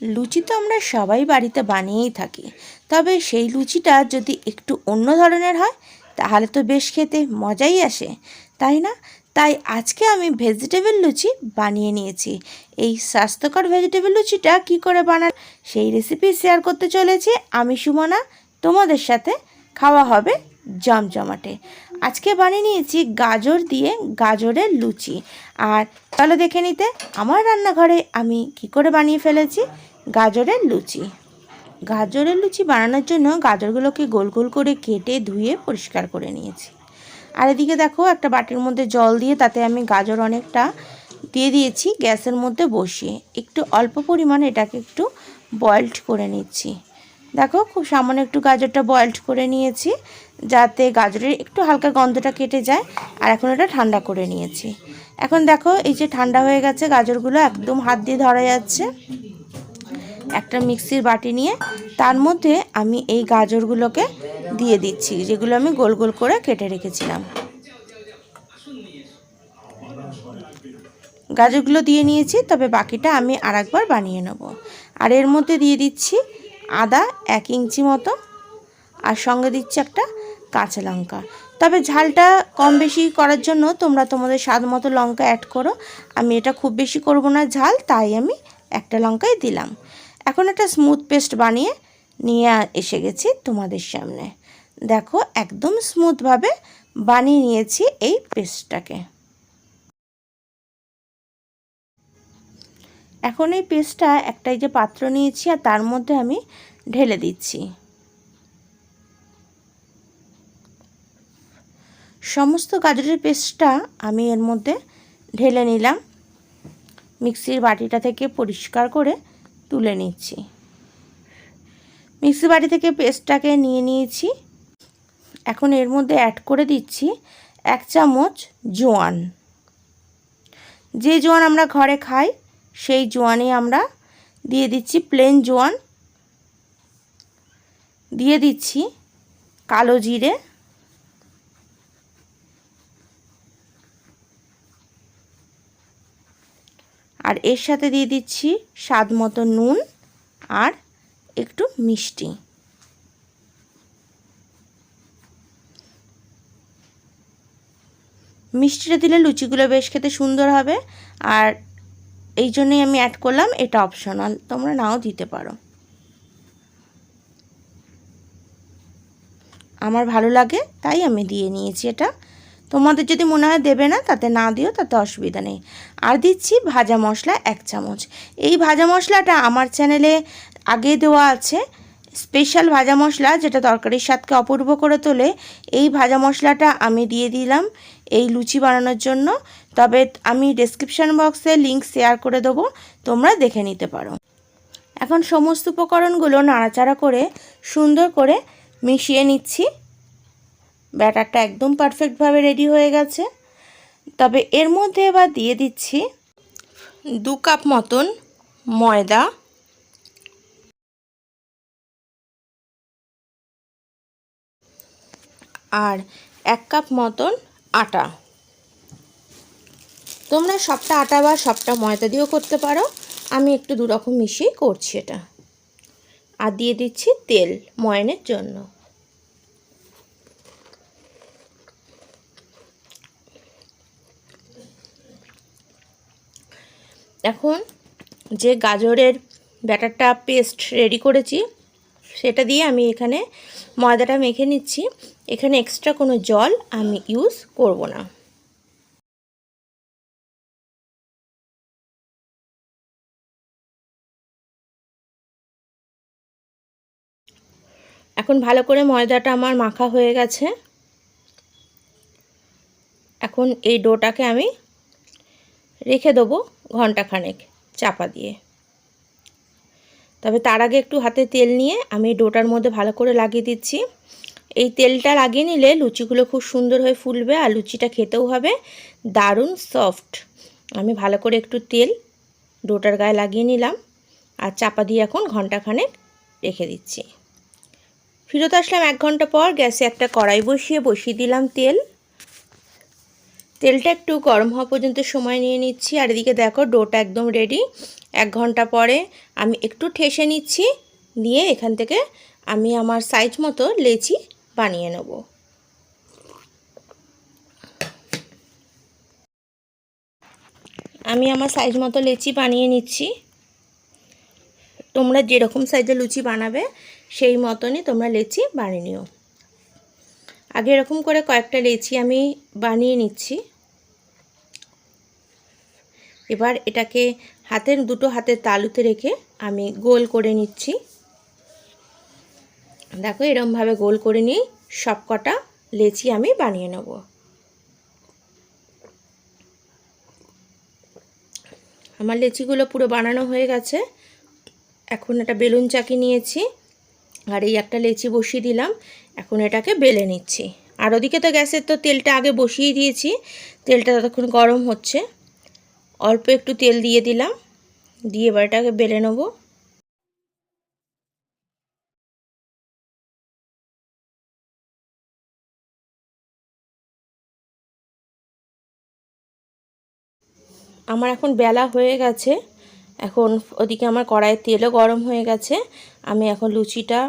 লুচি তো আমরা সবাই বাড়িতে বানিয়েই থাকি। তবে সেই লুচিটা যদি একটু অন্য ধরনের হয়, তাহলে তো বেশ খেতে মজাই আসে, তাই না? তাই আজকে আমি ভেজিটেবল লুচি বানিয়ে নিয়েছি। এই স্বাস্থ্যকর ভেজিটেবল লুচিটা কি করে বানান সেই রেসিপি শেয়ার করতে চলেছি আমি সুমনা। তোমাদের সাথে খাওয়া হবে জমজমাটে। আজকে বানিয়ে নিয়েছি গাজর দিয়ে গাজরের লুচি। আর চলো দেখে নিতে আমার রান্নাঘরে আমি কি করে বানিয়ে ফেলেছি? গাজরের লুচি। গাজরের লুচি বানানোর জন্য গাজরগুলোকে গোল গোল করে কেটে ধুয়ে পরিষ্কার করে নিয়েছি। আর এদিকে দেখো একটা বাটির মধ্যে জল দিয়ে তাতে আমি গাজর অনেকটা দিয়ে দিয়েছি গ্যাসের মধ্যে বসিয়ে। একটু অল্প পরিমাণে এটাকে একটু বয়েলড করে নিচ্ছি। দেখো খুব সামান্য একটু গাজরটা বয়েলড করে নিয়েছি, যাতে গাজরের একটু হালকা গন্ধটা কেটে যায়, আর এখন এটা ঠান্ডা করে নিয়েছি। এখন দেখো এই যে ঠান্ডা হয়ে গেছে, গাজরগুলো একদম হাত দিয়ে ধরা যাচ্ছে। একটা মিক্সির বাটি নিয়ে তার মধ্যে আমি এই গাজরগুলোকে দিয়ে দিচ্ছি, যেগুলো আমি গোল গোল করে কেটে রেখেছিলাম। গাজরগুলো দিয়ে নিয়েছি, তবে বাকিটা আমি আরেকবার বানিয়ে নেব। আর এর মধ্যে দিয়ে দিচ্ছি আদা এক ইঞ্চি মতো, আর সঙ্গে দিচ্ছি একটা কাঁচা লঙ্কা। তবে ঝালটা কম বেশি করার জন্য তোমরা তোমাদের স্বাদ মতো লঙ্কা অ্যাড করো। আমি এটা খুব বেশি করব না ঝাল, তাই আমি একটা লঙ্কাই দিলাম। এখন একটা স্মুথ পেস্ট বানিয়ে নিয়ে এসে গেছি তোমাদের সামনে। দেখো, একদম স্মুথভাবে বানিয়ে নিয়েছি এই পেস্টটাকে এখন এই পেস্টটা একটা এই যে পাত্র নিয়েছি আর তার মধ্যে আমি ঢেলে দিচ্ছি। সমস্ত গাজরের পেস্টটা আমি এর মধ্যে ঢেলে নিলাম। মিক্সির বাটিটা থেকে পরিষ্কার করে তুলে নিচ্ছি। মিক্সি বাটি থেকে পেস্টটাকে নিয়ে নিয়েছি। এখন এর মধ্যে অ্যাড করে দিচ্ছি এক চামচ জোয়ান। যে জোয়ান আমরা ঘরে খাই সেই জোয়ানে আমরা দিয়ে দিচ্ছি প্লেন জোয়ান। দিয়ে দিচ্ছি কালো জিরে। আর এর সাথে দিয়ে দিচ্ছি স্বাদ মতো নুন আর একটু মিষ্টি। মিষ্টিটা দিলে লুচিগুলো বেশ খেতে সুন্দর হবে। আর এই জন্যই আমি অ্যাড করলাম, এটা অপশনাল তোমরা নাও দিতে পারো। আমার ভালো লাগে, তাই আমি দিয়ে নিয়েছি এটা। তোমাদের যদি মনে হয় দেবে না, তাতে না দিও, তাতে অসুবিধা নেই। আর দিচ্ছি ভাজা মশলা এক চামচ। এই ভাজা মশলাটা আমার চ্যানেলে আগে দেওয়া আছে। স্পেশাল ভাজা মশলা যেটা তরকারির স্বাদকে অপূর্ব করে তোলে, এই ভাজা মশলাটা আমি দিয়ে দিলাম এই লুচি বানানোর জন্য। তবে আমি ডেসক্রিপশান বক্সে লিংক শেয়ার করে দেবো, তোমরা দেখে নিতে পারো। এখন সমস্ত উপকরণগুলো নাড়াচাড়া করে সুন্দর করে মিশিয়ে নিচ্ছি। ব্যাটারটা একদম পারফেক্টভাবে রেডি হয়ে গেছে। তবে এর মধ্যে এবার দিয়ে দিচ্ছি দু কাপ মতন ময়দা। এক কাপ মতন আটা। তোমরা সবটা আটা বা সবটা ময়দা দিয়েও করতে পারো। আমি একটু দুরকম মিশিয়ে করছি এটা। আর দিয়ে দিচ্ছি তেল ময়নের জন্য। এখন যে গাজরের ব্যাটারটা পেস্ট রেডি করেছি, সেটা দিয়ে আমি এখানে ময়দাটা মেখে নিচ্ছি। এখানে এক্সট্রা কোনো জল আমি ইউজ করব না। এখন ভালো করে ময়দাটা আমার মাখা হয়ে গেছে। এখন এই ডোটাকে আমি রেখে দেবো ঘন্টাখানেক চাপা দিয়ে। তবে তার আগে একটু হাতে তেল নিয়ে আমি ডোটার মধ্যে ভালো করে লাগিয়ে দিচ্ছি। এই তেলটা লাগিয়ে নিলে লুচিগুলো খুব সুন্দর হয়ে ফুলবে আর লুচিটা খেতেও হবে। দারুণ সফট আমি ভালো করে একটু তেল ডোটার গায়ে লাগিয়ে নিলাম আর চাপা দিয়ে এখন ঘন্টাখানেক রেখে দিচ্ছি। ফিরত আসলাম এক ঘণ্টা পর, গ্যাসে একটা কড়াই বসিয়ে বসিয়ে দিলাম তেল। তেলটা একটু গরম হওয়া পর্যন্ত সময় নিয়ে নিচ্ছি আর এদিকে দেখো ডোটা একদম রেডি এক ঘণ্টা পরে আমি একটু ঠেসে নিচ্ছি নিয়ে এখান থেকে আমি আমার সাইজ মতো লেচি বানিয়ে নেব। আমি আমার সাইজ মতো লেচি বানিয়ে নিচ্ছি। তোমরা যেরকম সাইজের লুচি বানাবে, সেই মতনই তোমরা লেচি বানিয়ে নিও। আগে এরকম করে কয়েকটা লেচি আমি বানিয়ে নিচ্ছি। এবার এটাকে হাতের, দুটো হাতের তালুতে রেখে আমি গোল করে নিচ্ছি। দেখো এরমভাবে গোল করে নিয়ে সব কটা লেচি আমি বানিয়ে নেব। আমার লেচিগুলো পুরো বানানো হয়ে গেছে। এখন একটা বেলুন চাকি নিয়েছি আর এই একটা লেচি বসিয়ে দিলাম। এখন এটাকে বেলে নিচ্ছি। আর ওদিকে তো গ্যাসের তো তেলটা আগে বসিয়ে দিয়েছি। তেলটা ততক্ষণ গরম হচ্ছে। অল্প একটু তেল দিয়ে দিলাম। দিয়ে এবার এটাকে বেলে নেব। আমার এখন বেলা হয়ে গেছে। এখন ওদিকে আমার কড়াইয়ের তেলও গরম হয়ে গেছে। আমি এখন লুচিটা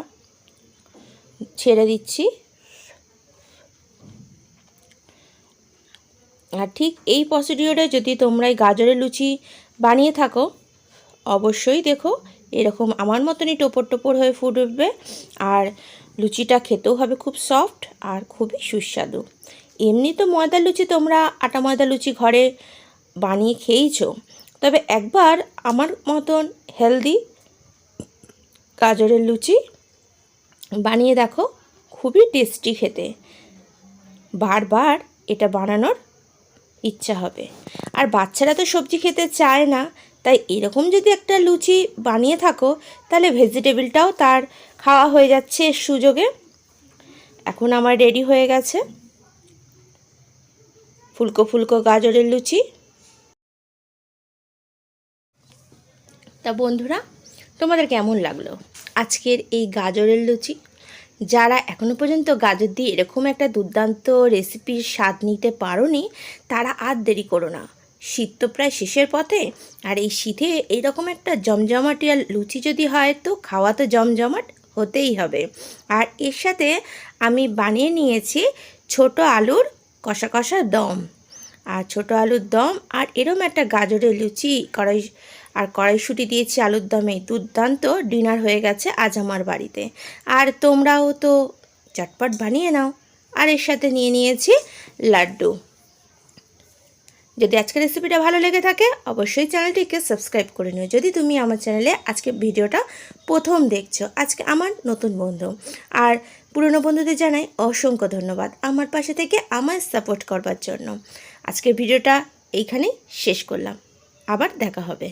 ছেড়ে দিচ্ছি। আর ঠিক এই প্রসিডিওরে যদি তোমরা এই গাজরের লুচি বানিয়ে থাকো, অবশ্যই দেখো এরকম আমার মতনই টোপর টোপর হয়ে ফুট উঠবে আর লুচিটা খেতেও হবে খুব সফট আর খুবই সুস্বাদু। এমনি তো ময়দার লুচি, তোমরা আটা ময়দা লুচি ঘরে বানিয়ে খেয়েছো তবে একবার আমার মতন হেলদি গাজরের লুচি বানিয়ে দেখো, খুবই টেস্টি খেতে। বারবার এটা বানানোর ইচ্ছা হবে। আর বাচ্চারা তো সবজি খেতে চায় না, তাই এরকম যদি একটা লুচি বানিয়ে থাকো, তাহলে ভেজিটেবিলটাও তার খাওয়া হয়ে যাচ্ছে সুযোগে। এখন আমার রেডি হয়ে গেছে। ফুলকো ফুলকো গাজরের লুচি। তা বন্ধুরা, তোমাদের কেমন লাগল আজকের এই গাজরের লুচি? যারা এখনও পর্যন্ত গাজর দিয়ে এরকম একটা দুর্দান্ত রেসিপির স্বাদ নিতে পারোনি, তারা আর দেরি করো না। শীত তো প্রায় শেষের পথে, আর এই শীতে এইরকম একটা জমজমাটিয়া লুচি যদি হয়, তো খাওয়া তো জমজমাট হতেই হবে। আর এর সাথে আমি বানিয়ে নিয়েছি ছোট আলুর কষা কষা দম। আর ছোট আলুর দম আর এরম একটা গাজরের লুচি কড়াই আর কড়াইশুটি দিয়েছি আলুর দমে। দুর্দান্ত ডিনার হয়ে গেছে আজ আমার বাড়িতে। আর তোমরাও তো চটপট বানিয়ে নাও। আর এর সাথে নিয়ে নিয়েছি লাড্ডু। যদি আজকের রেসিপিটা ভালো লেগে থাকে, অবশ্যই চ্যানেলটিকে সাবস্ক্রাইব করে নিও। যদি তুমি আমার চ্যানেলে আজকে ভিডিওটা প্রথম দেখছ, আজকে আমার নতুন বন্ধু। আর পুরনো বন্ধুদের জানাই অসংখ্য ধন্যবাদ আমার পাশে থেকে আমায় সাপোর্ট করবার জন্য। আজকের ভিডিওটা এইখানেই শেষ করলাম। আবার দেখা হবে।